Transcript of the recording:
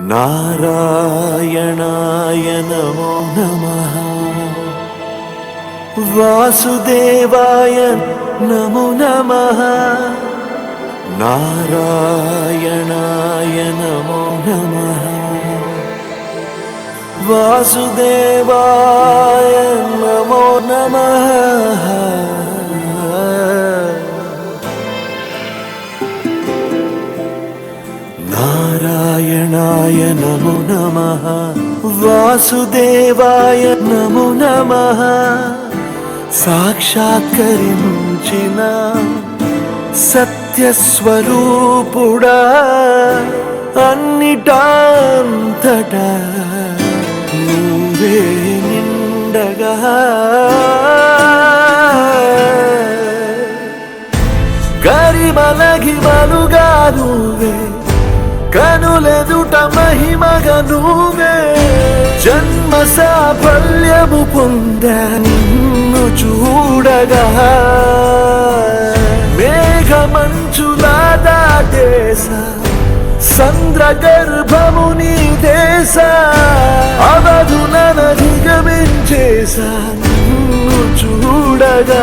नारायणाय नमो नमः। वासुदेवाय नमो नमः। नारायणाय नमो नमः। वासुदेवाय నమో నారాయణాయ నమో నమ వాసుదేవాయ నమో నమ సాక్షాత్కరించిన సత్యస్వరూపుడా అన్నిటాంతటా నువ్వే నిండగా మలగి మలుగా నువ్వే కనులెదుట మహిమగ నువ్వే. జన్మ సాఫల్యము పొందా నిన్ను చూడగా. మేఘమంచులా దాటేసా సంద్ర గర్భము నీ దేశ. అవధునధిగమించేసా నిన్ను చూడగా.